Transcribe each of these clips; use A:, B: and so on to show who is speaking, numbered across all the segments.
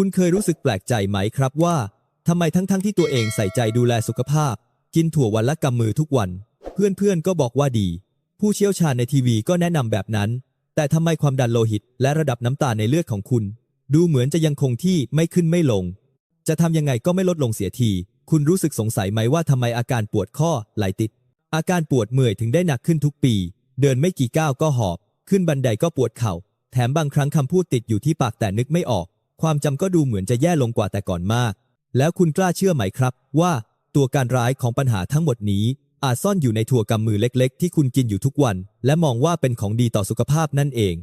A: คุณเคยรู้สึกแปลกใจไหมครับว่าทำไมทั้งๆทที่ตัวเองใส่ใจดูแลสุขภาพ กินถั่ววันละกำมือทุกวัน เพื่อนๆก็บอกว่าดี ผู้เชี่ยวชาญในทีวีก็แนะนำแบบนั้น แต่ทำไมความดันโลหิต และระดับน้ำตาลในเลือดของคุณ ดูเหมือนจะยังคงที่ไม่ขึ้นไม่ลง จะทำยังไงก็ไม่ลดลงเสียที คุณรู้สึกสงสัยไหมว่าทำไมอาการปวดข้อไหลติด อาการปวดเมื่อยถึงได้หนักขึ้นทุกปี เดินไม่กี่ก้าวก็หอบ ขึ้นบันไดก็ปวดเข่า แถมบางครั้งคำพูดติดอยู่ที่ปากแต่นึกไม่ออก ความจำก็ดูเหมือนจะแย่ลงกว่าแต่ก่อนมาก แล้วคุณกล้าเชื่อไหมครับ ว่าตัวการร้ายของปัญหาทั้งหมดนี้ อาจซ่อนอยู่ในถั่วกำมือเล็กๆ ที่คุณกินอยู่ทุกวัน และมองว่าเป็นของดีต่อสุขภาพนั่นเอง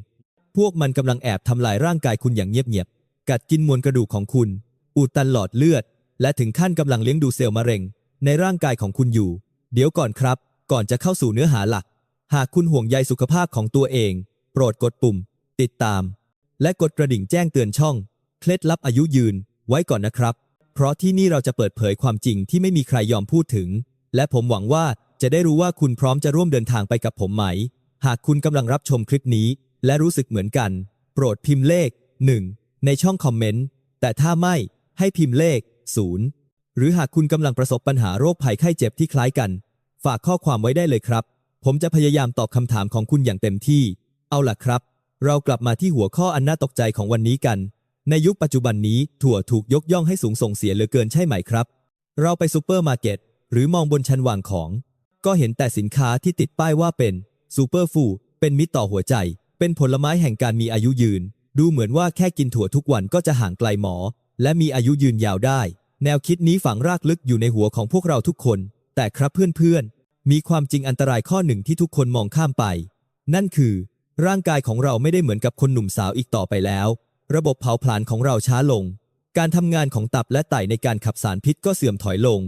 A: พวกมันกำลังแอบทำลายร่างกายคุณอย่างเงียบๆ กัดกินมวลกระดูกของคุณ อุดตันหลอดเลือด และถึงขั้นกำลังเลี้ยงดูเซลล์มะเร็ง ในร่างกายของคุณอยู่ เดี๋ยวก่อนครับ ก่อนจะเข้าสู่เนื้อหาหลัก หากคุณห่วงใยสุขภาพของตัวเอง โปรดกดปุ่ม ติดตาม และกดกระดิ่งแจ้งเตือนช่อง เคล็ดลับอายุยืนไว้ก่อนนะครับ เพราะที่นี่เราจะเปิดเผยความจริงที่ไม่มีใครยอมพูดถึง และผมหวังว่าจะได้รู้ว่าคุณพร้อมจะร่วมเดินทางไปกับผมไหม หากคุณกำลังรับชมคลิปนี้ และรู้สึกเหมือนกัน โปรดพิมพ์เลข 1 ในช่องคอมเมนต์ แต่ถ้าไม่ให้พิมพ์เลข 0 หรือหากคุณกำลังประสบปัญหาโรคภัยไข้เจ็บที่คล้ายกัน ฝากข้อความไว้ได้เลยครับ ผมจะพยายามตอบคำถามของคุณอย่างเต็มที่ เอาล่ะครับ เรากลับมาที่หัวข้ออันน่าตกใจของวันนี้กัน ในยุคปัจจุบันนี้ถั่วถูกยกย่องให้สูงส่งเสียเหลือเกินใช่ไหมครับ เราไปซูเปอร์มาร์เก็ตหรือมองบนชั้นวางของ ก็เห็นแต่สินค้าที่ติดป้ายว่าเป็นซูเปอร์ฟูเป็นมิตรต่อหัวใจ เป็นผลไม้แห่งการมีอายุยืน ดูเหมือนว่าแค่กินถั่วทุกวันก็จะห่างไกลหมอ และมีอายุยืนยาวได้ แนวคิดนี้ฝังรากลึกอยู่ในหัวของพวกเราทุกคน แต่ครับเพื่อนๆ มีความจริงอันตรายข้อหนึ่งที่ทุกคนมองข้ามไป นั่นคือ ร่างกายของเราไม่ได้เหมือนกับคนหนุ่มสาวอีกต่อไปแล้ว ระบบเผาผลาญของเราช้าลง การทำงานของตับและไตในการขับสารพิษก็เสื่อมถอยลง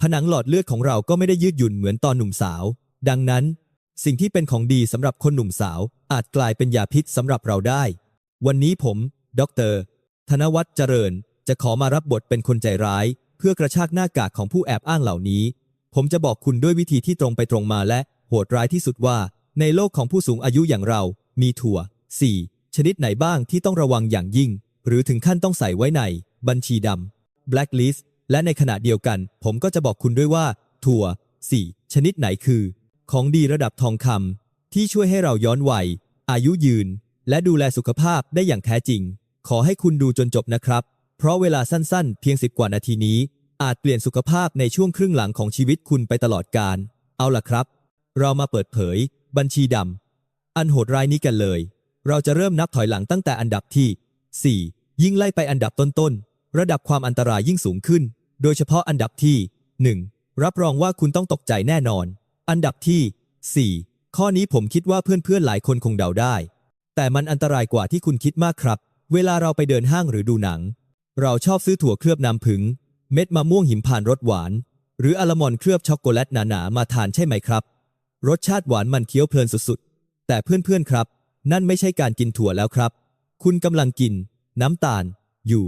A: ผนังหลอดเลือดของเราก็ไม่ได้ยืดหยุ่นเหมือนตอนหนุ่มสาว ดังนั้น สิ่งที่เป็นของดีสำหรับคนหนุ่มสาว อาจกลายเป็นยาพิษสำหรับเราได้ วันนี้ผม ดร ธนวัฒน์เจริญ จะขอมารับบทเป็นคนใจร้าย เพื่อกระชากหน้ากากของผู้แอบอ้างเหล่านี้ ผมจะบอกคุณด้วยวิธีที่ตรงไปตรงมาและโหดร้ายที่สุดว่า ในโลกของผู้สูงอายุอย่างเรา มีถั่ว4 ชนิดไหนบ้างที่ต้องระวังอย่างยิ่ง หรือถึงขั้นต้องใส่ไว้ใน บัญชีดำ blacklist และในขณะเดียวกัน ผมก็จะบอกคุณด้วยว่า ถั่ว 4 ชนิดไหนคือ ของดีระดับทองคำที่ช่วยให้เราย้อนวัย อายุยืน และดูแลสุขภาพได้อย่างแท้จริง ขอให้คุณดูจนจบนะครับ เพราะเวลาสั้นๆ เพียงสิบกว่านาทีนี้ อาจเปลี่ยนสุขภาพในช่วงครึ่งหลังของชีวิตคุณไปตลอดกาลเอาล่ะครับ เรามาเปิดเผย บัญชีดำอันโหดร้ายนี้กันเลย เราจะเริ่มนับถอยหลังตั้งแต่อันดับที่ 4 ยิ่งไล่ไปอันดับต้นๆ ระดับความอันตรายยิ่งสูงขึ้น โดยเฉพาะอันดับที่ 1 รับรองว่าคุณต้องตกใจแน่นอน อันดับที่ 4 ข้อนี้ผมคิดว่าเพื่อนๆหลายคนคงเดาได้ แต่มันอันตรายกว่าที่คุณคิดมากครับ เวลาเราไปเดินห้างหรือดูหนัง เราชอบซื้อถั่วเคลือบน้ำผึ้งเม็ดมะม่วงหิมพานต์รสหวาน หรืออัลมอนด์เคลือบช็อกโกแลตหนาๆมาทานใช่ไหมครับ รสชาติหวานมันเคี้ยวเพลินสุดๆ แต่เพื่อนๆครับ นั่นไม่ใช่การกินถั่วแล้วครับ คุณกำลังกิน น้ำตาล อยู่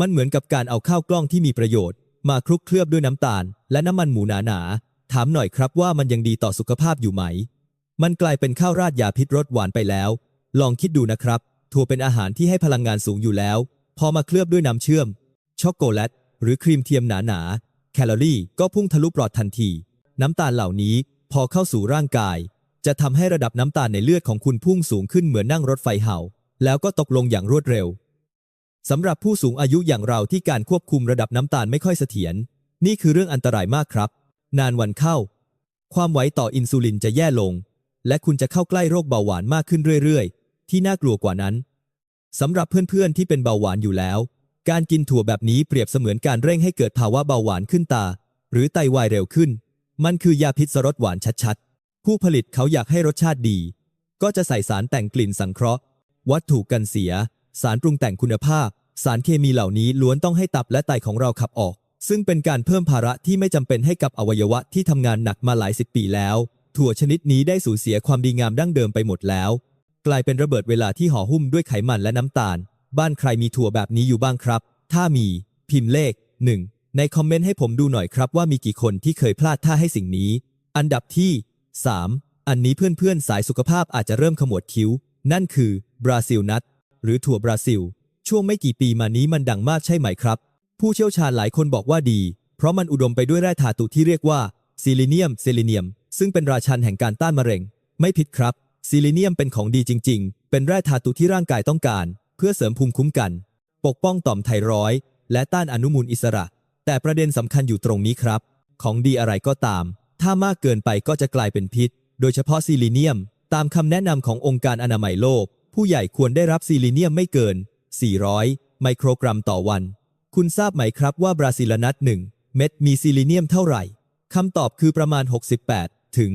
A: มันเหมือนกับการเอาข้าวกล้องที่มีประโยชน์ มาคลุกเคลือบด้วยน้ำตาล และน้ำมันหมูหนาๆถามหน่อยครับว่ามันยังดีต่อสุขภาพอยู่ไหม มันกลายเป็นข้าวราดยาพิษรสหวานไปแล้ว ลองคิดดูนะครับ ถั่วเป็นอาหารที่ให้พลังงานสูงอยู่แล้ว พอมาเคลือบด้วยน้ำเชื่อม ช็อกโกแลต หรือครีมเทียมหนาๆแคลอรี่ก็พุ่งทะลุปลอดทันที น้ำตาลเหล่านี้พอเข้าสู่ร่างกาย จะทำให้ระดับน้ำตาลในเลือดของคุณพุ่งสูงขึ้นเหมือนนั่งรถไฟเห่า แล้วก็ตกลงอย่างรวดเร็วสำหรับผู้สูงอายุอย่างเราที่การควบคุมระดับน้ำตาลไม่ค่อยเสถียรนี่คือเรื่องอันตรายมากครับ นานวันเข้า ความไหวต่ออินซูลินจะแย่ลง และคุณจะเข้าใกล้โรคเบาหวานมากขึ้นเรื่อยๆ ที่น่ากลัวกว่านั้นสำหรับเพื่อนๆที่เป็นเบาหวานอยู่แล้ว การกินถั่วแบบนี้เปรียบเสมือนการเร่งให้เกิดภาวะเบาหวานขึ้นตา หรือไตวายเร็วขึ้น มันคือยาพิษรสหวานชัดๆ ผู้ผลิตเขาอยากให้รสชาติดี ก็จะใส่สารแต่งกลิ่นสังเคราะห์ วัตถุกันเสีย สารปรุงแต่งคุณภาพ สารเคมีเหล่านี้ล้วนต้องให้ตับและไตของเราขับออก ซึ่งเป็นการเพิ่มภาระที่ไม่จำเป็นให้กับอวัยวะที่ทำงานหนักมาหลายสิบปีแล้ว ถั่วชนิดนี้ได้สูญเสียความดีงามดั้งเดิมไปหมดแล้ว กลายเป็นระเบิดเวลาที่ห่อหุ้มด้วยไขมันและน้ำตาล บ้านใครมีถั่วแบบนี้อยู่บ้างครับ ถ้ามี พิมพ์เลข1ในคอมเมนต์ให้ผมดูหน่อยครับว่ามีกี่คนที่เคยพลาดท่าให้สิ่งนี้ อันดับที่ 3 อันนี้เพื่อนๆ สายสุขภาพอาจจะเริ่มขมวดคิ้ว นั่นคือบราซิลนัทหรือถั่วบราซิล ช่วงไม่กี่ปีมานี้มันดังมากใช่ไหมครับ ผู้เชี่ยวชาญหลายคนบอกว่าดี เพราะมันอุดมไปด้วยแร่ธาตุที่เรียกว่าซิลิเนียมเซลิเนียม ซึ่งเป็นราชันแห่งการต้านมะเร็ง ไม่ผิดครับซิลิเนียมเป็นของดีจริง ๆ เป็นแร่ธาตุที่ร่างกายต้องการ เพื่อเสริมภูมิคุ้มกัน ปกป้องต่อมไทรอยและต้านอนุมูลอิสระ แต่ประเด็นสำคัญอยู่ตรงนี้ครับ ของดีอะไรก็ตาม ถ้ามากเกินไปก็จะกลายเป็นพิษ โดยเฉพาะซิลิเนียม ตามคำแนะนำขององค์การอนามัยโลก ผู้ใหญ่ควรได้รับซิลิเนียมไม่เกิน 400 ไมโครกรัมต่อวัน คุณทราบไหมครับว่าบราซิลนัทหนึ่งเม็ดมีซิลิเนียมเท่าไหร่คำตอบคือประมาณ 68 ถึง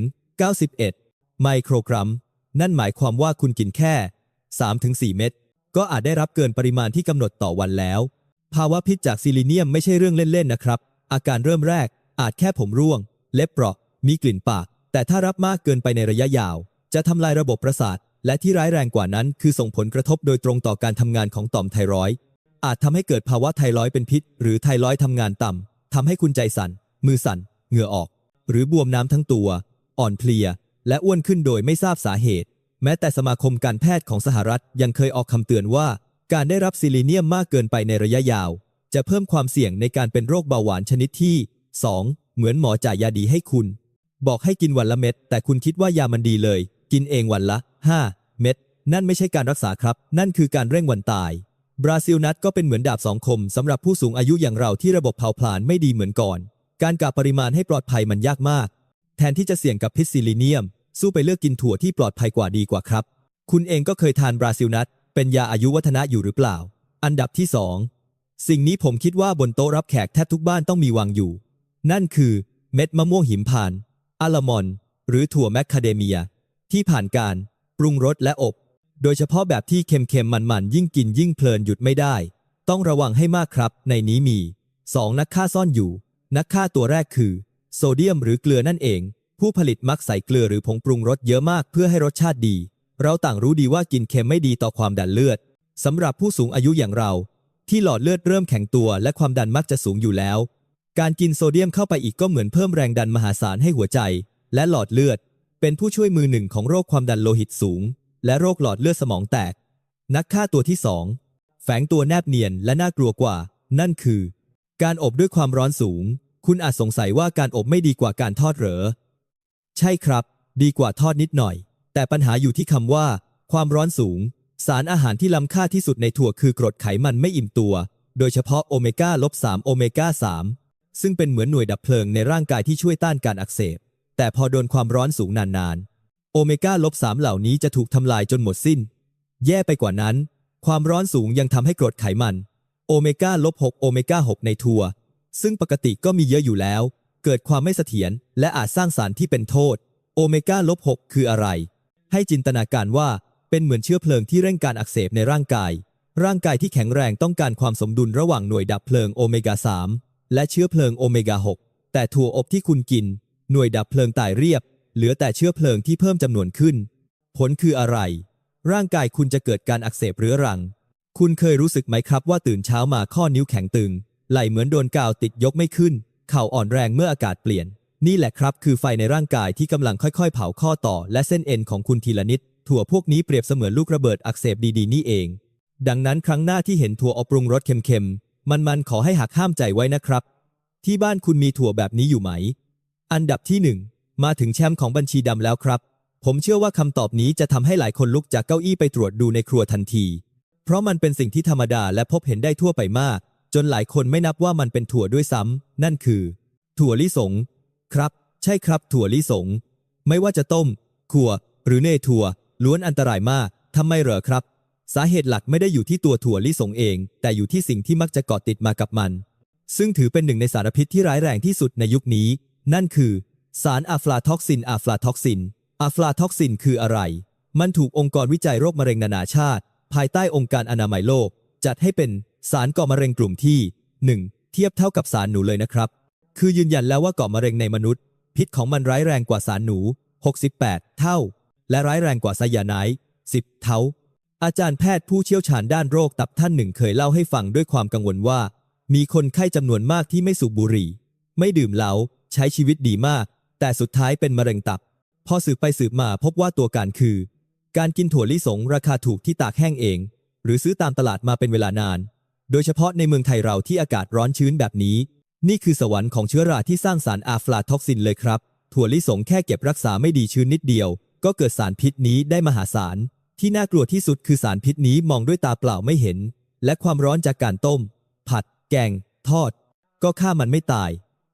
A: 91 ไมโครกรัม นั่นหมายความว่าคุณกินแค่ 3-4 เม็ดก็อาจได้รับเกินปริมาณที่กำหนดต่อวันแล้ว ภาวะพิษจากซิลิเนียมไม่ใช่เรื่องเล่น ๆ นะครับ อาการเริ่มแรกอาจแค่ผมร่วง เล็บเปราะ มีกลิ่นปาก แต่ถ้ารับมากเกินไปในระยะยาว จะทำลายระบบประสาท และที่ร้ายแรงกว่านั้น คือส่งผลกระทบโดยตรงต่อการทำงานของต่อมไทรอยด์อาจทำให้เกิดภาวะไทรอยด์เป็นพิษ หรือไทรอยด์ทำงานต่ำทำให้คุณใจสั่น มือสั่น เหงื่อออก หรือบวมน้ำทั้งตัว อ่อนเพลีย และอ้วนขึ้นโดยไม่ทราบสาเหตุ แม้แต่สมาคมการแพทย์ของสหรัฐยังเคยออกคำเตือนว่า การได้รับซิลิเนียมมากเกินไปในระยะยาว จะเพิ่มความเสี่ยงในการเป็นโรคเบาหวานชนิดที่ 2. เหมือนหมอจ่ายยาดีให้คุณ บอกให้กินวันละเม็ด แต่คุณคิดว่ายามันดีเลย กินเองวันละ 5 เม็ด นั่นไม่ใช่การรักษาครับ นั่นคือการเร่งวันตาย บราซิลนัทก็เป็นเหมือนดาบสองคมสำหรับผู้สูงอายุอย่างเราที่ระบบเผาผลาญไม่ดีเหมือนก่อน การกะปริมาณให้ปลอดภัยมันยากมาก แทนที่จะเสี่ยงกับพิษซิลิเนียม สู้ไปเลือกกินถั่วที่ปลอดภัยกว่าดีกว่าครับ คุณเองก็เคยทานบราซิลนัทเป็นยาอายุวัฒนะอยู่หรือเปล่า อันดับที่สองสิ่งนี้ผมคิดว่าบนโต๊ะรับแขกแทบทุกบ้านต้องมีวางอยู่ นั่นคือเม็ดมะม่วงหิมพานต์อะลมอนด์หรือถั่วแมคคาเดเมีย ที่ผ่านการปรุงรสและอบ โดยเฉพาะแบบที่เค็มๆมันๆ ยิ่งกินยิ่งเพลินหยุดไม่ได้ ต้องระวังให้มากครับ ในนี้มี 2 นักฆ่าซ่อนอยู่ นักฆ่าตัวแรกคือ โซเดียมหรือเกลือนั่นเอง ผู้ผลิตมักใส่เกลือหรือผงปรุงรสเยอะมากเพื่อให้รสชาติดี เราต่างรู้ดีว่ากินเค็มไม่ดีต่อความดันเลือดสำหรับผู้สูงอายุอย่างเรา ที่หลอดเลือดเริ่มแข็งตัวและความดันมักจะสูงอยู่แล้ว การกินโซเดียมเข้าไปอีกก็เหมือนเพิ่มแรงดันมหาศาลให้หัวใจ และหลอดเลือด เป็นผู้ช่วยมือหนึ่งของโรคความดันโลหิตสูง และโรคหลอดเลือดสมองแตก นักฆ่าตัวที่สองแฝงตัวแนบเนียนและน่ากลัวกว่า นั่นคือ การอบด้วยความร้อนสูง คุณอาจสงสัยว่าการอบไม่ดีกว่าการทอดเหรอ ใช่ครับ ดีกว่าทอดนิดหน่อย แต่ปัญหาอยู่ที่คำว่า ความร้อนสูง สารอาหารที่ล้ำค่าที่สุดในถั่วคือกรดไขมันไม่อิ่มตัว โดยเฉพาะโอเมก้าลบ3โอเมก้า3 ซึ่งเป็นเหมือนหน่วยดับเพลิงในร่างกายที่ช่วยต้านการอักเสบ แต่พอโดนความร้อนสูงนานๆ โอเมก้าลบ3เหล่านี้จะถูกทำลายจนหมดสิ้น แย่ไปกว่านั้น ความร้อนสูงยังทำให้กรดไขมัน โอเมก้าลบ6โอเมก้า6ในถั่วซึ่งปกติก็มีเยอะอยู่แล้ว เกิดความไม่เสถียรและอาจสร้างสารที่เป็นโทษ โอเมก้าลบ6คืออะไร ให้จินตนาการว่าเป็นเหมือนเชื้อเพลิงที่เร่งการอักเสบในร่างกาย ร่างกายที่แข็งแรงต้องการความสมดุลระหว่างหน่วยดับเพลิงโอเมก้า3 และเชื้อเพลิงโอเมก้า6 แต่ถั่วอบที่คุณกิน หน่วยดับเพลิงตายเรียบ เหลือแต่เชื้อเพลิงที่เพิ่มจำนวนขึ้น ผลคืออะไร ร่างกายคุณจะเกิดการอักเสบเรื้อรัง คุณเคยรู้สึกไหมครับว่าตื่นเช้ามาข้อนิ้วแข็งตึง ไหลเหมือนโดนกาวติดยกไม่ขึ้น เข่าอ่อนแรงเมื่ออากาศเปลี่ยน นี่แหละครับคือไฟในร่างกายที่กำลังค่อยๆ เผาข้อต่อ และเส้นเอ็นของคุณทีละนิด ถั่วพวกนี้เปรียบเสมือนลูกระเบิดอักเสบดีๆนี่เอง ดังนั้นครั้งหน้าที่เห็นถั่วอบปรุงรสเค็มๆ มันๆขอให้หักห้ามใจไว้นะครับ ที่บ้านคุณมีถั่วแบบนี้อยู่ไหม อันดับที่หนึ่งมาถึงแชมป์ของบัญชีดำแล้วครับ ผมเชื่อว่าคำตอบนี้จะทำให้หลายคนลุกจากเก้าอี้ไปตรวจดูในครัวทันที เพราะมันเป็นสิ่งที่ธรรมดาและพบเห็นได้ทั่วไปมาก จนหลายคนไม่นับว่ามันเป็นถั่วด้วยซ้ำนั่นคือ ถั่วลิสง ครับ ใช่ครับ ถั่วลิสง ไม่ว่าจะต้มขั่ว หรือเนยถั่วล้วนอันตรายมากทำไมเหรอครับ สาเหตุหลักไม่ได้อยู่ที่ตัวถั่วลิสงเอง แต่อยู่ที่สิ่งที่มักจะเกาะติดมากับมัน ซึ่งถือเป็นหนึ่งในสารพิษที่ร้ายแรงที่สุดในยุคนี้ นั่นคือ สารอะฟลาท็อกซินอะฟลาท็อกซินอะฟลาท็อกซินคืออะไร มันถูกองค์กรวิจัยโรคมะเร็งนานาชาติ ภายใต้องค์การอนามัยโลก จัดให้เป็นสารก่อมะเร็งกลุ่มที่ 1. เทียบเท่ากับสารหนูเลยนะครับ คือยืนยันแล้วว่าก่อมะเร็งในมนุษย์ พิษของมันร้ายแรงกว่าสารหนู 68 เท่า และร้ายแรงกว่าไซยาไนด์10 เท่า อาจารย์แพทย์ผู้เชี่ยวชาญด้านโรคตับท่านหนึ่งเคยเล่าให้ฟังด้วยความกังวลว่า มีคนไข้จำนวนมากที่ไม่สูบบุหรี่ ไม่ดื่มเหล้าใช้ชีวิตดีมาก แต่สุดท้ายเป็นมะเร็งตับ พอสืบไปสืบมาพบว่าตัวการคือ การกินถั่วลิสงราคาถูกที่ตากแห้งเอง หรือซื้อตามตลาดมาเป็นเวลานาน โดยเฉพาะในเมืองไทยเราที่อากาศร้อนชื้นแบบนี้ นี่คือสวรรค์ของเชื้อราที่สร้างสารอาฟลาท็อกซินเลยครับ ถั่วลิสงแค่เก็บรักษาไม่ดีชื้นนิดเดียว ก็เกิดสารพิษนี้ได้มหาศาล ที่น่ากลัวที่สุดคือสารพิษนี้มองด้วยตาเปล่าไม่เห็น และความร้อนจากการต้ม ผัด แกง ทอด ก็ฆ่ามันไม่ตาย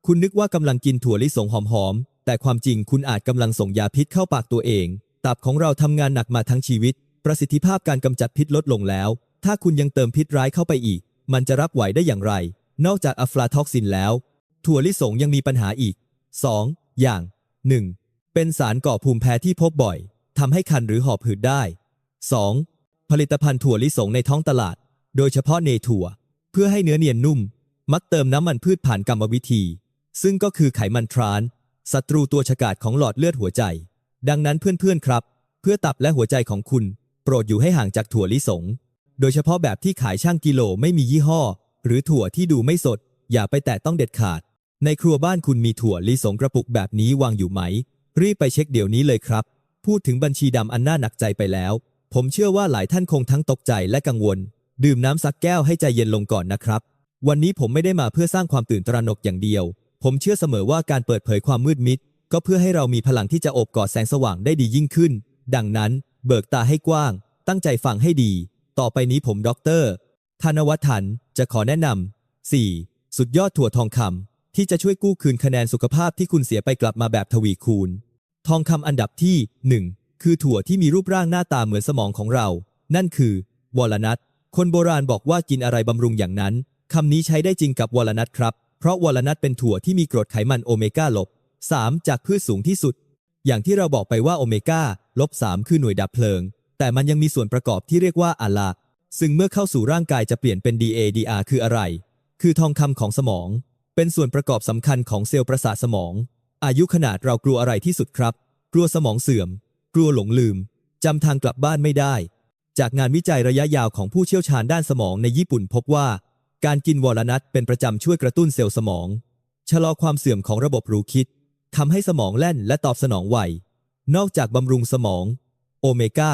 A: คุณนึกว่ากำลังกินถั่วลิสงหอมๆ แต่ความจริงคุณอาจกำลังส่งยาพิษเข้าปากตัวเอง ตับของเราทำงานหนักมาทั้งชีวิต ประสิทธิภาพการกำจัดพิษลดลงแล้ว ถ้าคุณยังเติมพิษร้ายเข้าไปอีก มันจะรับไหวได้อย่างไร นอกจากอะฟลาท็อกซินแล้ว ถั่วลิสงยังมีปัญหาอีก 2. อย่าง 1. เป็นสารก่อภูมิแพ้ที่พบบ่อยทำให้คันหรือหอบหืดได้ 2. ผลิตภัณฑ์ถั่วลิสงในท้องตลาด โดยเฉพาะเนถั่ว เพื่อให้เนื้อเนียนนุ่ม มักเติมน้ำมันพืชผ่านกรรมวิธี ซึ่งก็คือไขมันทรานศัตรูตัวฉกาจของหลอดเลือดหัวใจ ดังนั้นเพื่อนๆครับ เพื่อตับและหัวใจของคุณ โปรดอยู่ให้ห่างจากถั่วลิสง โดยเฉพาะแบบที่ขายช่างกิโลไม่มียี่ห้อ หรือถั่วที่ดูไม่สด อย่าไปแตะต้องเด็ดขาด ในครัวบ้านคุณมีถั่วลิสงกระปุกแบบนี้วางอยู่ไหม รีบไปเช็คเดี๋ยวนี้เลยครับ พูดถึงบัญชีดำอันน่าหนักใจไปแล้ว ผมเชื่อว่าหลายท่านคงทั้งตกใจและกังวล ดื่มน้ำสักแก้วให้ใจเย็นลงก่อนนะครับ วันนี้ผมไม่ได้มาเพื่อสร้างความตื่นตระหนกอย่างเดียว ผมเชื่อเสมอว่าการเปิดเผยความมืดมิด ก็เพื่อให้เรามีพลังที่จะอบกอดแสงสว่างได้ดียิ่งขึ้น ดังนั้น เบิกตาให้กว้าง ตั้งใจฟังให้ดี ต่อไปนี้ผมด็อกเตอร์ธนวัฒน์จะขอแนะนำ 4. สุดยอดถั่วทองคำที่จะช่วยกู้คืนคะแนนสุขภาพที่คุณเสียไปกลับมาแบบทวีคูณ ทองคำอันดับที่ 1 คือถั่วที่มีรูปร่างหน้าตาเหมือนสมองของเรา นั่นคือวอลนัทคนโบราณบอกว่ากินอะไรบำรุงอย่างนั้นคำนี้ใช้ได้จริงกับวอลนัทครับ เพราะวอลนัทเป็นถั่วที่มีกรดไขมันโอเมก้าลบ 3 จากพืชสูงที่สุด อย่างที่เราบอกไปว่าโอเมก้าลบ 3 คือหน่วยดับเพลิง แต่มันยังมีส่วนประกอบที่เรียกว่าอะลาซึ่งเมื่อเข้าสู่ร่างกายจะเปลี่ยนเป็น DADR คืออะไร คือทองคำของสมอง เป็นส่วนประกอบสำคัญของเซลล์ประสาทสมอง อายุขนาดเรากลัวอะไรที่สุดครับ กลัวสมองเสื่อม กลัวหลงลืม จำทางกลับบ้านไม่ได้ จากงานวิจัยระยะยาวของผู้เชี่ยวชาญด้านสมองในญี่ปุ่นพบว่า การกินวอลนัทเป็นประจำช่วยกระตุ้นเซลล์สมอง ชะลอความเสื่อมของระบบรู้คิดทำให้สมองแล่นและตอบสนองไวนอกจากบำรุงสมอง โอเมก้า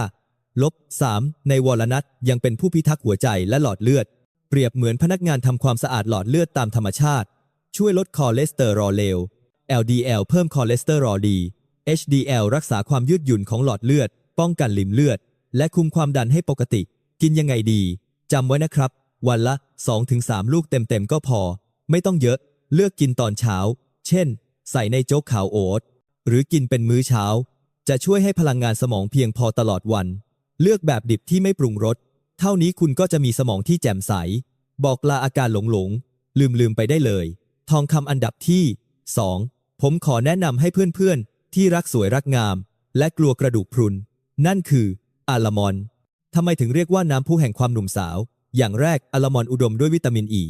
A: ลบ3ในวอลนัทยังเป็นผู้พิทักษ์หัวใจและหลอดเลือด เปรียบเหมือนพนักงานทำความสะอาดหลอดเลือดตามธรรมชาติ ช่วยลดคอเลสเตอรอลเลว LDL เพิ่มคอเลสเตอรอลดี HDL รักษาความยืดหยุ่นของหลอดเลือด ป้องกันลิ่มเลือด และคุมความดันให้ปกติ กินยังไงดี จำไว้นะครับ วันละ 2-3 ลูกเต็มๆก็พอ ไม่ต้องเยอะ เลือกกินตอนเช้า เช่น ใส่ในโจ๊กขาวโอ๊ต หรือกินเป็นมื้อเช้า จะช่วยให้พลังงานสมองเพียงพอตลอดวัน เลือกแบบดิบที่ไม่ปรุงรส เท่านี้คุณก็จะมีสมองที่แจ่มใส บอกลาอาการหลงหลง ลืมลืมๆไปได้เลย ทองคำอันดับที่ 2 ผมขอแนะนำให้เพื่อนๆ ที่รักสวยรักงาม และกลัวกระดูกพรุน นั่นคืออาลามอนทำไมถึงเรียกว่าน้ำพุแห่งความหนุ่มสาว อย่างแรกอาลามอนอุดมด้วยวิตามินอ e, ี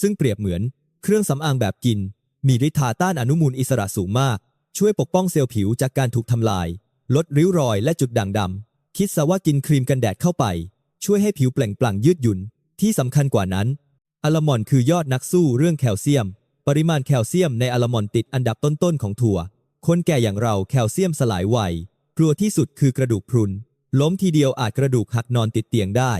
A: ซึ่งเปรียบเหมือนเครื่องสำอางแบบกิน มีฤทธิ์ทาต้านอนุมูลอิสระสูงมาก ช่วยปกป้องเซลล์ผิวจากการถูกทำลาย ลดริ้วรอยและจุดด่างดำคิดซะว่ากินครีมกันแดดเข้าไป ช่วยให้ผิวเปล่งปลั่งยืดหยุ่น ที่สำคัญกว่านั้นอะลามอนคือยอดนักสู้เรื่องแคลเซียม ปริมาณแคลเซียมในอะลามอนติดอันดับต้นๆของถั่ว คนแก่อย่างเราแคลเซียมสลายไว กลัวที่สุดคือกระดูกพรุน ล้มทีเดียวอาจกระดูกหักนอนติดเตียงได้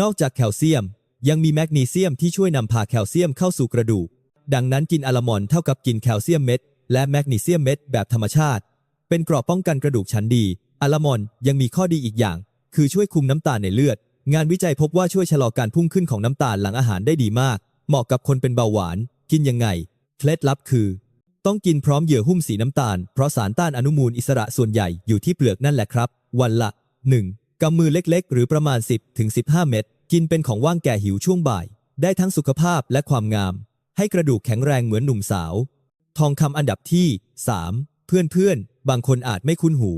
A: นอกจากแคลเซียม ยังมีแมกนีเซียมที่ช่วยนำพาแคลเซียมเข้าสู่กระดูก ดังนั้นกินอะลามอนเท่ากับกินแคลเซียมเม็ดและแมกนีเซียมเม็ดแบบธรรมชาติ เป็นกรอบป้องกันกระดูกชั้นดีอะลามอนยังมีข้อดีอีกอย่าง คือช่วยคุมน้ำตาลในเลือด งานวิจัยพบว่าช่วยชะลอการพุ่งขึ้นของน้ำตาลหลังอาหารได้ดีมาก เหมาะกับคนเป็นเบาหวาน กินยังไง เคล็ดลับคือ ต้องกินพร้อมเหยื่อหุ้มสีน้ำตาล เพราะสารต้านอนุมูลอิสระส่วนใหญ่อยู่ที่เปลือกนั่นแหละครับ วันละ 1. กำมือเล็กๆ หรือประมาณ 10ถึง15 เม็ดกินเป็นของว่างแก่หิวช่วงบ่าย ได้ทั้งสุขภาพและความงาม ให้กระดูกแข็งแรงเหมือนหนุ่มสาว ทองคำอันดับที่ 3 เพื่อนๆ บางคนอาจไม่คุ้นหู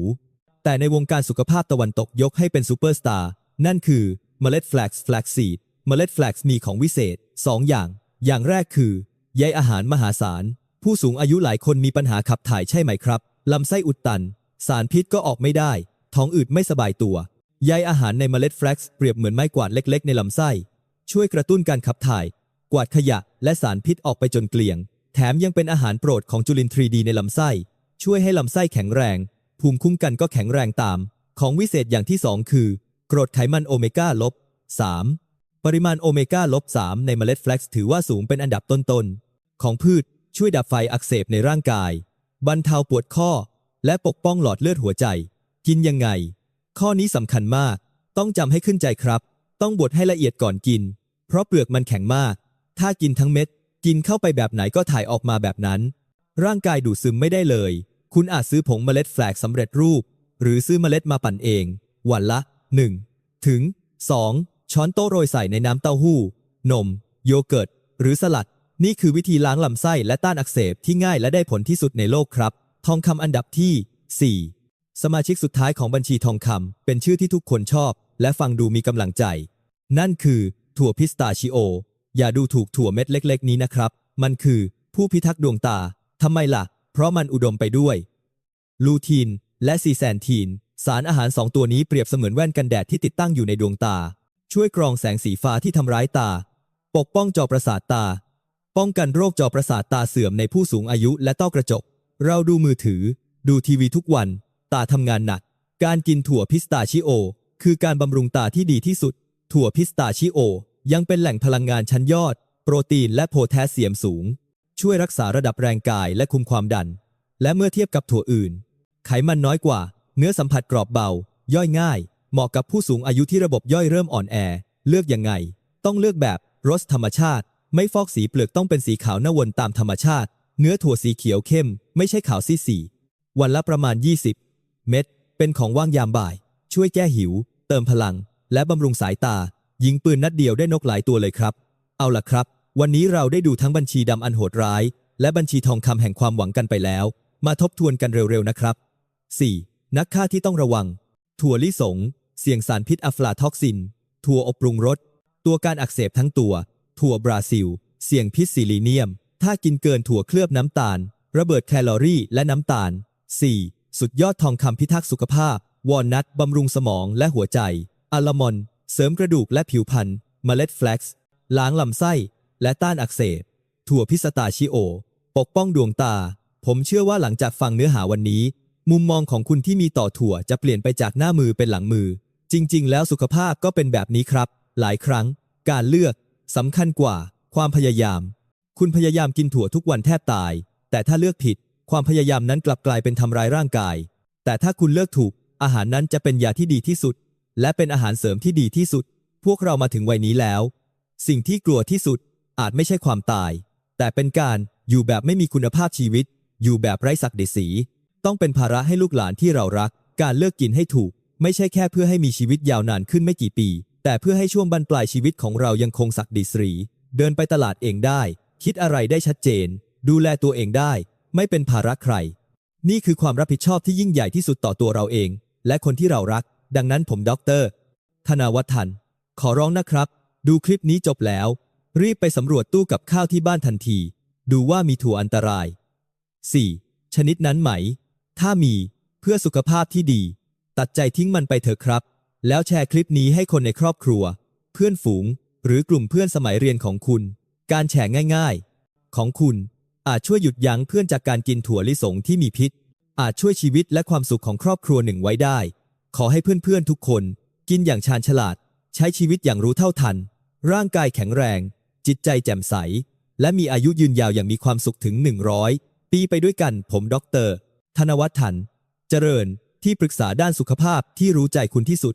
A: แต่ในวงการสุขภาพตะวันตกยกให้เป็นซูเปอร์สตาร์นั่นคือเมล็ดแฟลกซ์แฟลกซีดเมล็ดแฟลกซ์มีของวิเศษ 2 อย่าง อย่างแรกคือใยอาหารมหาศาล ผู้สูงอายุหลายคนมีปัญหาขับถ่ายใช่ไหมครับ ลำไส้อุดตัน สารพิษก็ออกไม่ได้ ท้องอืดไม่สบายตัว ใยอาหารในเมล็ดแฟลกซ์เปรียบเหมือนไม้กวาดเล็ก ๆ ในลำไส้ ช่วยกระตุ้นการขับถ่าย กวาดขยะ และสารพิษออกไปจนเกลี้ยง แถมยังเป็นอาหารโปรดของจุลินทรีย์ดีในลำไส้ ช่วยให้ลำไส้แข็งแรง ภูมิคุ้มกันก็แข็งแรงตาม ของวิเศษอย่างที่สองคือกรดไขมันโอเมก้าลบ 3. ปริมาณโอเมก้าลบ3ในเมล็ดแฟลกซ์ถือว่าสูงเป็นอันดับต้นๆของพืช ช่วยดับไฟอักเสบในร่างกาย บรรเทาปวดข้อ และปกป้องหลอดเลือดหัวใจ กินยังไง ข้อนี้สำคัญมาก ต้องจำให้ขึ้นใจครับ ต้องบดให้ละเอียดก่อนกิน เพราะเปลือกมันแข็งมาก ถ้ากินทั้งเม็ด กินเข้าไปแบบไหนก็ถ่ายออกมาแบบนั้น ร่างกายดูดซึมไม่ได้เลย คุณอาจซื้อผงเมล็ดแฟลกสำเร็จรูป หรือซื้อเมล็ดมาปั่นเอง วันละ 1 ถึง 2 ช้อนโต๊ะโรยใส่ในน้ำเต้าหู้ นม โยเกิร์ต หรือสลัด นี่คือวิธีล้างลำไส้และต้านอักเสบที่ง่ายและได้ผลที่สุดในโลกครับ ทองคำอันดับที่ 4 สมาชิกสุดท้ายของบัญชีทองคำเป็นชื่อที่ทุกคนชอบ และฟังดูมีกำลังใจ นั่นคือถั่วพิสตาชิโอ อย่าดูถูกถั่วเม็ดเล็ก ๆ นี้นะครับ มันคือผู้พิทักษ์ดวงตาทำไมล่ะ เพราะมันอุดมไปด้วย ลูทีน และซีแซนทีน สารอาหารสองตัวนี้เปรียบเสมือนแว่นกันแดดที่ติดตั้งอยู่ในดวงตา ช่วยกรองแสงสีฟ้าที่ทำร้ายตา ปกป้องจอประสาทตา ป้องกันโรคจอประสาทตาเสื่อมในผู้สูงอายุและต้อกระจก เราดูมือถือ ดูทีวีทุกวัน ตาทำงานหนัก การกินถั่วพิสตาชิโอ คือการบำรุงตาที่ดีที่สุด ถั่วพิสตาชิโอ ยังเป็นแหล่งพลังงานชั้นยอด โปรตีนและโพแทสเซียมสูง ช่วยรักษาระดับแรงกายและคุมความดัน และเมื่อเทียบกับถั่วอื่น ไขมันน้อยกว่า เนื้อสัมผัสกรอบเบา ย่อยง่าย เหมาะกับผู้สูงอายุที่ระบบย่อยเริ่มอ่อนแอ เลือกยังไง ต้องเลือกแบบรสธรรมชาติ ไม่ฟอกสีเปลือกต้องเป็นสีขาวนวลตามธรรมชาติ เนื้อถั่วสีเขียวเข้ม ไม่ใช่ขาวซีสีวันละประมาณ 20 เม็ดเป็นของว่างยามบ่าย ช่วยแก้หิว เติมพลัง และบำรุงสายตา ยิงปืนนัดเดียวได้นกหลายตัวเลยครับ เอาล่ะครับ วันนี้เราได้ดูทั้งบัญชีดำอันโหดร้าย และบัญชีทองคำแห่งความหวังกันไปแล้ว มาทบทวนกันเร็วๆนะครับ 4. นักฆ่าที่ต้องระวัง ถั่วลิสง เสี่ยงสารพิษอะฟลาท็อกซิน ถั่วอบปรุงรส ตัวการอักเสบทั้งตัว ถั่วบราซิล เสี่ยงพิษซิลิเนียม ถ้ากินเกินถั่วเคลือบน้ำตาล ระเบิดแคลอรี่และน้ำตาล 4. สุดยอดทองคำพิทักษ์สุขภาพ วอลนัทบำรุงสมองและหัวใจ อัลมอนด์เสริมกระดูกและผิวพรรณ เมล็ดแฟลกซ์ ล้างลำไส้ และต้านอักเสบ ถั่วพิสตาชิโอ ปกป้องดวงตา ผมเชื่อว่าหลังจากฟังเนื้อหาวันนี้ มุมมองของคุณที่มีต่อถั่วจะเปลี่ยนไปจากหน้ามือเป็นหลังมือ จริง ๆ แล้วสุขภาพก็เป็นแบบนี้ครับ หลายครั้ง การเลือก สำคัญกว่า ความพยายาม คุณพยายามกินถั่วทุกวันแทบตาย แต่ถ้าเลือกผิด ความพยายามนั้นกลับกลายเป็นทำร้ายร่างกาย แต่ถ้าคุณเลือกถูก อาหารนั้นจะเป็นยาที่ดีที่สุด และเป็นอาหารเสริมที่ดีที่สุด พวกเรามาถึงวัยนี้แล้ว สิ่งที่กลัวที่สุดอาจไม่ใช่ความตาย แต่เป็นการอยู่แบบไม่มีคุณภาพชีวิต อยู่แบบไร้ศักดิ์ศรีต้องเป็นภาระให้ลูกหลานที่เรารัก การเลือกกินให้ถูก ไม่ใช่แค่เพื่อให้มีชีวิตยาวนานขึ้นไม่กี่ปี แต่เพื่อให้ช่วงบรรปลายชีวิตของเรายังคงศักดิ์ศรี เดินไปตลาดเองได้ คิดอะไรได้ชัดเจน ดูแลตัวเองได้ ไม่เป็นภาระใคร นี่คือความรับผิดชอบที่ยิ่งใหญ่ที่สุดต่อตัวเราเอง และคนที่เรารัก ดังนั้นผมด็อกเตอร์ธนาวัฒน์ขอร้องนะครับ ดูคลิปนี้จบแล้ว รีบไปสำรวจตู้กับข้าวที่บ้านทันที ดูว่ามีถั่วอันตราย 4. ชนิดนั้นไหม ถ้ามี เพื่อสุขภาพที่ดี ตัดใจทิ้งมันไปเถอะครับ แล้วแชร์คลิปนี้ให้คนในครอบครัว เพื่อนฝูง หรือกลุ่มเพื่อนสมัยเรียนของคุณ การแชร์ง่ายๆ ของคุณอาจช่วยหยุดยั้งเพื่อนจากการกินถั่วลิสงที่มีพิษ อาจช่วยชีวิตและความสุขของครอบครัวหนึ่งไว้ได้ ขอให้เพื่อนๆทุกคน กินอย่างชาญฉลาด ใช้ชีวิตอย่างรู้เท่าทัน ร่างกายแข็งแรง จิตใจแจ่มใส และมีอายุยืนยาวอย่างมีความสุขถึง 100 ปีไปด้วยกัน ผมด็อกเตร์ธนวัฒน์ทัน เจริญที่ปรึกษาด้านสุขภาพที่รู้ใจคุณที่สุด